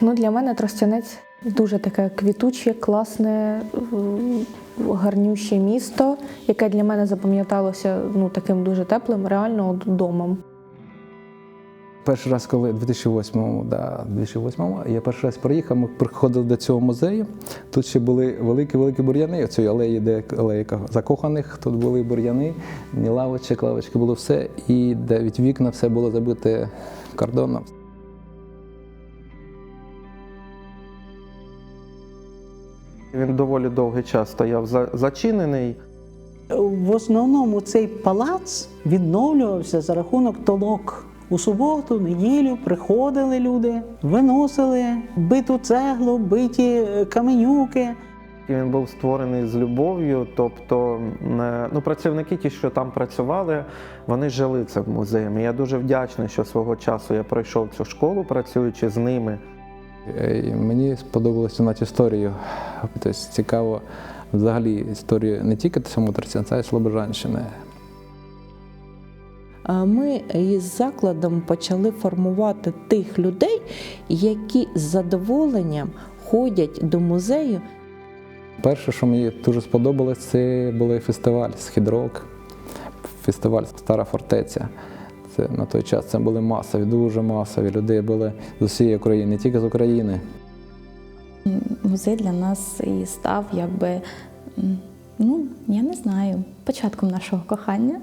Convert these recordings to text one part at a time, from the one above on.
Ну, для мене Тростянець дуже таке квітуче, класне, гарнюще місто, яке для мене запам'яталося ну, таким дуже теплим, реально домом. Перший раз, коли в 2008-му, да, 2008-му, я перший раз приїхав, ми приходили до цього музею. Тут ще були великі-великі бур'яни. Цій алеї, де алея закоханих, тут були бур'яни, ні лавочок, лавочки було все. І від вікна все було забите кордоном. Він доволі довгий час стояв зачинений. В основному цей палац відновлювався за рахунок толок. У суботу, неділю приходили люди, виносили биту цеглу, биті е, каменюки. І Він був створений з любов'ю. Тобто, е, ну, працівники, ті, що там працювали, вони жили цим музеєм. І я дуже вдячний, що свого часу я пройшов цю школу, працюючи з ними. Е, Мені сподобалося знати історію. Тобто цікаво взагалі історію не тільки самого Тростянця, а й Слобожанщини. Ми із закладом почали формувати тих людей, які з задоволенням ходять до музею. Перше, що мені дуже сподобалось, це був фестиваль Східрок, фестиваль Стара фортеця. Це на той час це були масові, дуже масові. Люди були з усієї України, не тільки з України. Музей для нас і став якби, ну, я не знаю, початком нашого кохання.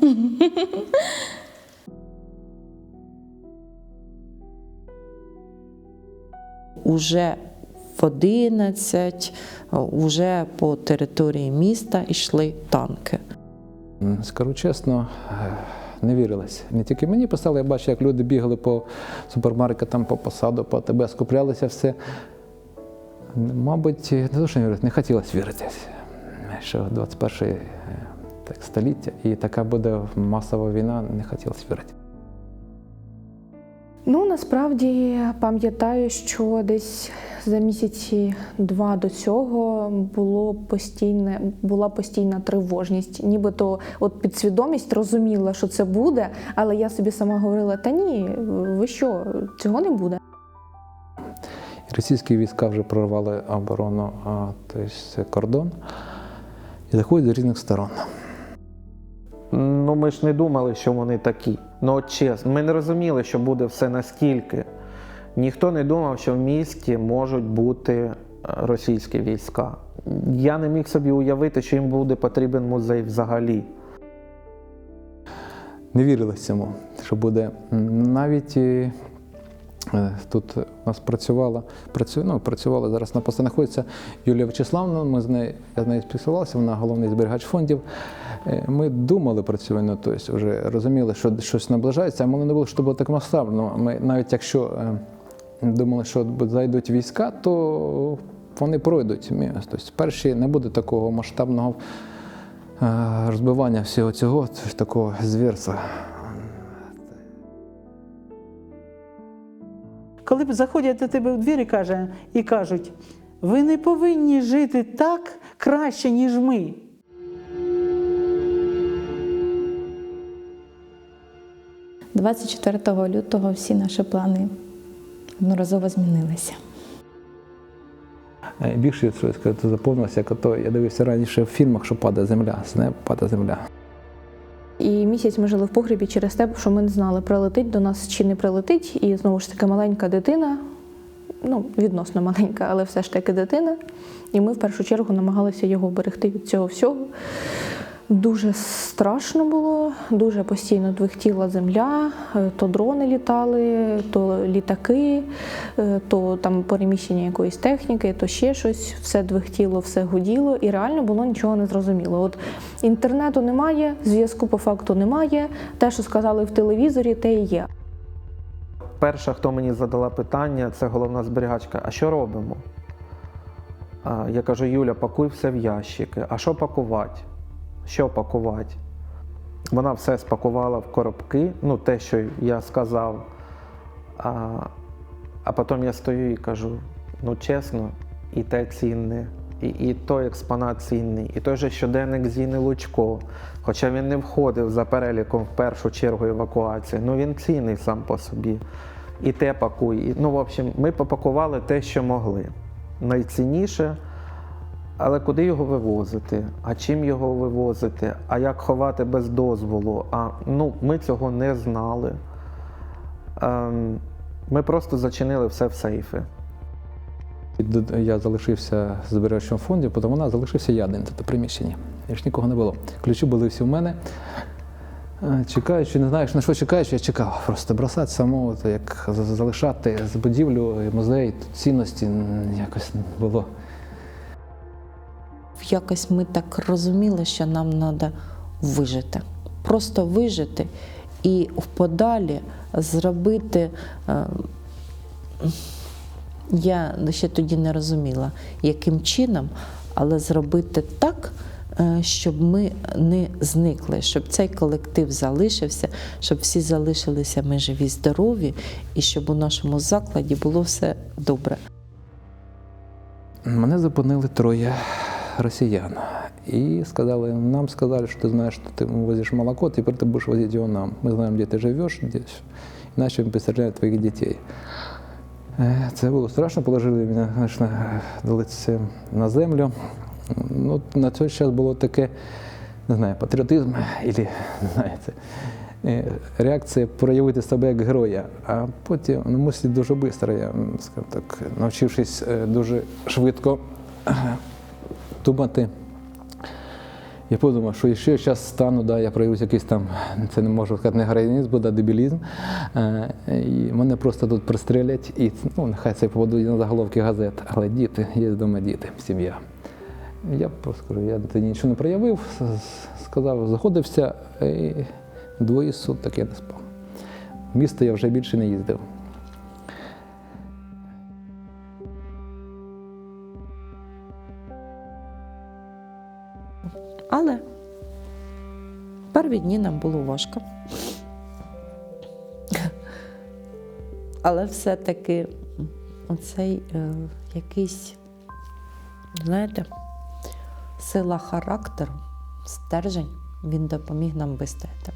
Уже в 11, уже по території міста йшли танки. Скажу чесно, не вірилось. Не тільки мені писали, я бачив, як люди бігали по супермаркетам, по посаду, по АТБ, скуплялися все. Мабуть, не то, що не вірити, не хотілося вірити, що 21 е, так, століття і така буде масова війна, не хотілося вірити. Ну, насправді пам'ятаю, що десь за місяці два до цього було постійне, була постійна тривожність. Нібито от підсвідомість розуміла, що це буде, але я собі сама говорила: та ні, ви що, цього не буде. Російські війська вже прорвали оборону, а, тобто кордон, і заходять з різних сторон. Ну, ми ж не думали, що вони такі. Ну, от чесно, ми не розуміли, що буде все настільки. Ніхто не думав, що в місті можуть бути е, російські війська. Я не міг собі уявити, що їм буде потрібен музей взагалі. не вірилось цьому, що буде. Навіть е, тут у нас працювала, працює, ну, працювала зараз на пості знаходиться Юлія Вячеславовна. Ми з нею, я з нею спілкувалася, вона головний зберігач фондів. Е, Ми думали про цю війну, тобто вже розуміли, що щось наближається, а ми не було, що було так масштабно. Ми навіть якщо е, думали, що зайдуть війська, то вони пройдуть. Тобто перші не буде такого масштабного е, розбивання всього цього, такого звірства. Коли б заходять до тебе в двір і, каже, і кажуть, ви не повинні жити так краще, ніж ми. – 24 лютого всі наші плани одноразово змінилися. Е, Більше сказати, заповнилося, як ото я дивився раніше в фільмах, що падає земля, з неба падає земля. І місяць ми жили в погребі через те, що ми не знали, прилетить до нас чи не прилетить. І знову ж таки маленька дитина, ну відносно маленька, але все ж таки дитина. І ми в першу чергу намагалися його берегти від цього всього. Дуже страшно було, дуже постійно двихтіла земля, е, то дрони літали, то літаки, е, то там переміщення якоїсь техніки, то ще щось. Все двихтіло, все гуділо, і реально було нічого не зрозуміло. От інтернету немає, зв'язку по факту немає. Те, що сказали в телевізорі, те і є. Перша, хто мені задала питання, це головна зберігачка. А що робимо? Я кажу, Юля, пакуй все в ящики. А що пакувати? Що пакувати? Вона все спакувала в коробки, ну те, що я сказав. А, а потім я стою і кажу: ну чесно, і те цінне, і, і той експонат цінний, і той же щоденник Зіни Лучко. Хоча він не входив за переліком в першу чергу евакуації, ну він цінний сам по собі. і те пакуй. І, Ну, в общем, ми попакували те, що могли. Найцінніше. Але куди його вивозити? А чим його вивозити? А як ховати без дозволу? А ну, ми цього не знали. Ем, ми просто зачинили все в сейфи. Я залишився в зберігачому фонді, потім вона залишився я один тут у приміщенні. І ж нікого не було. Ключі були всі в мене. Е, Чекаючи, не знаєш на що чекаючи, я чекав. Просто бросати самого, як залишати з будівлю, музей, цінності якось було. Якось ми так розуміли, що нам треба вижити. Просто вижити і вподалі зробити. е, Я ще тоді не розуміла, яким чином, але зробити так, е, щоб ми не зникли, щоб цей колектив залишився, щоб всі залишилися ми живі, здорові, і щоб у нашому закладі було все добре. Мене зупинили троє росіян. І сказали, нам сказали, що ти знаєш, що ти возиш молоко, тепер ти будеш возити його нам. Ми знаємо, де ти живеш, десь, іначе ми підстріляємо твоїх дітей. Це було страшно, положили мене лицем на землю. Ну, на той час було таке, не знаю, патріотизм, або, не знаю, це, е, реакція проявити себе як героя. А потім ну, мислі дуже швидко, я м, скажімо так, навчившись дуже швидко думати. Я подумав, що я зараз стану, да, я проявлюсь якийсь там, це не можу сказати, не граніт, буде дебілізм. Е, і мене просто тут пристрелять, і ну, нехай це поводуть на заголовки газет, але діти, є вдома діти, сім'я. Я просто кажу, я нічого не проявив, сказав, заходився, і двоє суток я не спав. Місто я вже більше не їздив. Перші дні нам було важко. Але все-таки оцей е, якийсь, знаєте, сила характеру, стержень, він допоміг нам вистояти.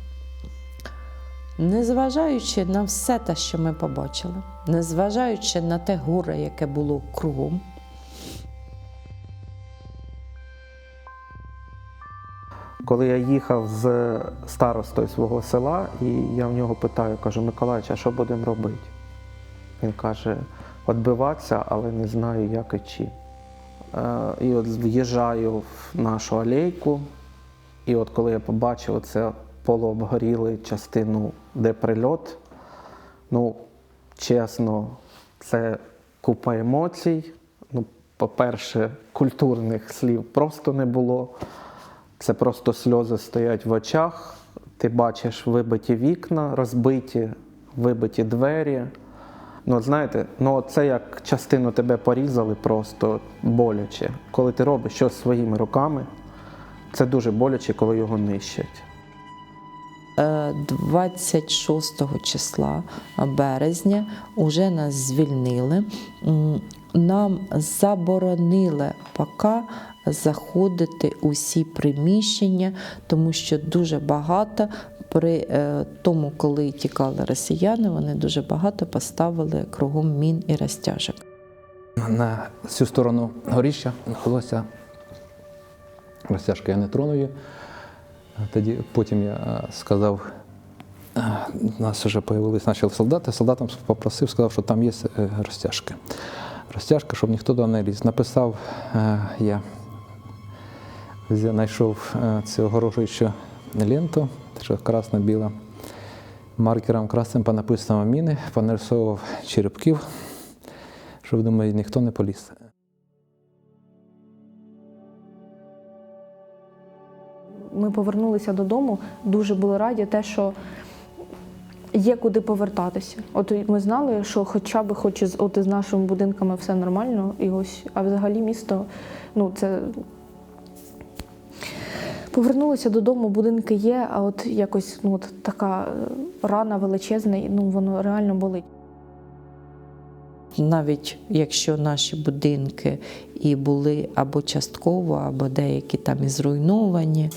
Незважаючи на все те, що ми побачили, незважаючи на те горе, яке було кругом, Коли я їхав з старостою свого села, і я в нього питаю, кажу, Миколаївич, а що будемо робити? Він каже, відбиватися, але не знаю, як і чи. Е, і от в'їжджаю в нашу алейку, і от коли я побачив оце полуобгорілу частину, де прильот, ну, чесно, це купа емоцій. Ну, по-перше, культурних слів просто не було. Це просто сльози стоять в очах. Ти бачиш вибиті вікна, розбиті, вибиті двері. Ну, знаєте, ну це як частину тебе порізали просто боляче. Коли ти робиш щось своїми руками, це дуже боляче, коли його нищать. Е, 26 числа березня вже нас звільнили. Нам заборонили поки заходити у всі приміщення, тому що дуже багато при е, тому, коли тікали росіяни, вони дуже багато поставили кругом мін і розтяжок. На цю сторону горіща знаходилася розтяжка, я не тронув її. Тоді потім я е, сказав, е, у нас вже з'явилися почали солдати. Солдатам попросив, сказав, що там є розтяжки. Розтяжка, щоб ніхто туди не ліз. Написав я, знайшов е, цю огорожуючу ленту, що красно-біла. Маркером красним понаписано міни, понарисовував черепків, щоб думаю, ніхто не поліз. Ми повернулися додому, дуже були раді, те, що є куди повертатися. От ми знали, що хоча б хоч із нашими будинками все нормально, і ось, а взагалі місто, ну це. Повернулися додому, будинки є, а от якось ну, от така е, рана величезна, і, ну воно реально болить. навіть якщо наші будинки і були або частково, або деякі там і зруйновані,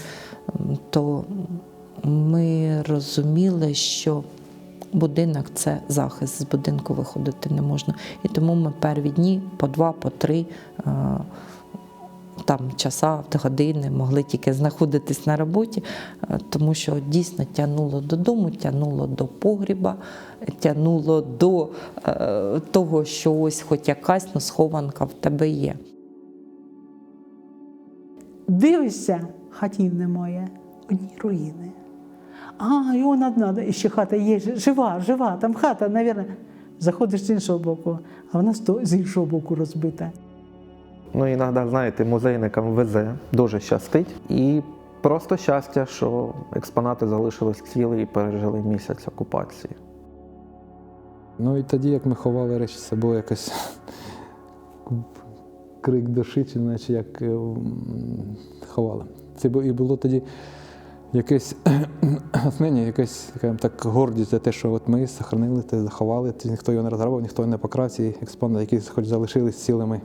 то ми розуміли, що будинок це захист, з будинку виходити не можна. І тому ми перві дні по два, по три. Там часа, години могли тільки знаходитись на роботі, е, тому що дійсно тягнуло додому, тягнуло до погріба, тягнуло до е, того, що ось хоч якась ну, схованка в тебе є. Дивишся, хатів немає, одні руїни. А, і он одна, і ще хата є, жива, жива, там хата, мабуть. Заходиш з іншого боку, а вона з іншого боку розбита. Ну, іноді, знаєте, музейникам везе, дуже щастить. І просто щастя, що експонати залишились цілі і пережили місяць окупації. Ну і тоді, як ми ховали речі, це було якось крик душі, чи наче як е, ховали. Це і було тоді якесь нині якась так гордість за те, що от ми сохранили це, заховали, ніхто його не розграбав, ніхто не покрав ці експонати, які хоч залишились цілими.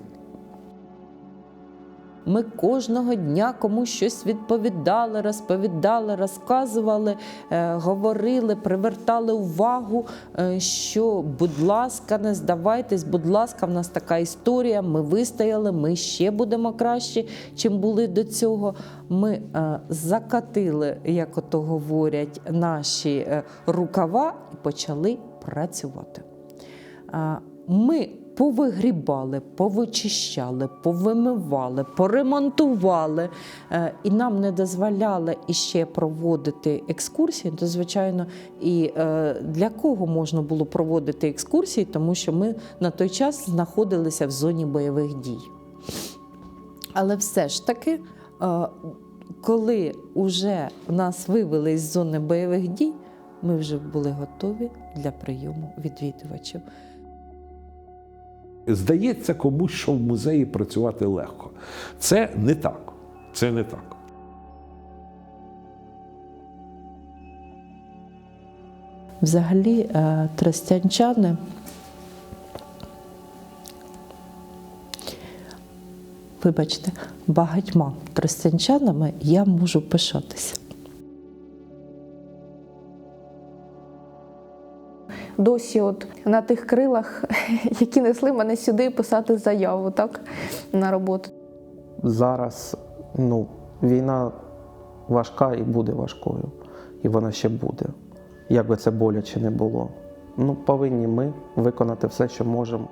Ми кожного дня комусь щось відповідали, розповідали, розказували, е, говорили, привертали увагу, е, що, будь ласка, не здавайтесь, будь ласка, в нас така історія. Ми вистояли, ми ще будемо краще, чим були до цього. Ми е, закатили, як ото говорять, наші рукава і почали працювати. Ми повигрібали, повичищали, повимивали, поремонтували, е, і нам не дозволяли іще проводити екскурсії. То, звичайно, і е, для кого можна було проводити екскурсії, тому що ми на той час знаходилися в зоні бойових дій. Але все ж таки, е, коли вже нас вивели з зони бойових дій, ми вже були готові для прийому відвідувачів. Здається комусь, що в музеї працювати легко. Це не так. Це не так. Взагалі, е, тростянчани вибачте, багатьма тростянчанами я можу пишатися. Досі, от на тих крилах, які несли мене сюди писати заяву, так, на роботу. Зараз ну, війна важка і буде важкою. І вона ще буде. Як би це боляче не було. Ну, повинні ми виконати все, що можемо.